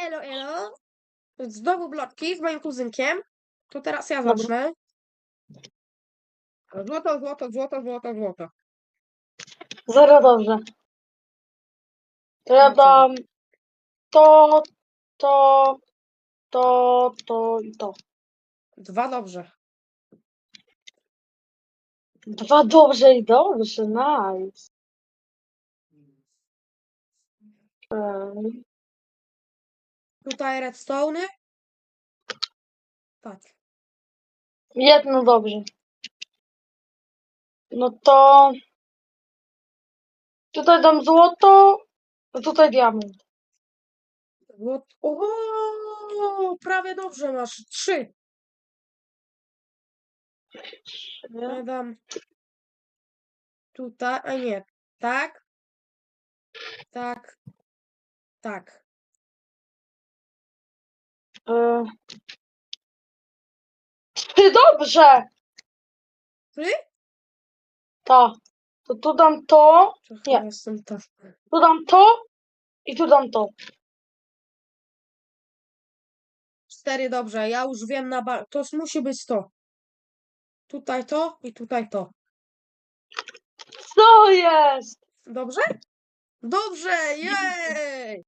Elo, elo. Znowu blotki z moim kuzynkiem. To teraz ja zacznę. Złoto, złoto, złoto, złoto, złoto. Zero dobrze. To ja dam to, to, to, to i to. Dwa dobrze. Dwa dobrze i dobrze, nice. Okej. Tutaj redstone. Tak. Jedno dobrze. No to tutaj dam złoto, a tutaj diament. Złoto. O, prawie dobrze masz. Trzy. Ja dam tutaj, a nie, tak, tak, tak. Trzy dobrze! Trzy? Tak. To tu dam to, Nie. jestem to. tu dam to i tu dam to. Cztery dobrze, ja już wiem na ba... To musi być to. Tutaj to i tutaj to. Co jest? Dobrze? Dobrze, jej!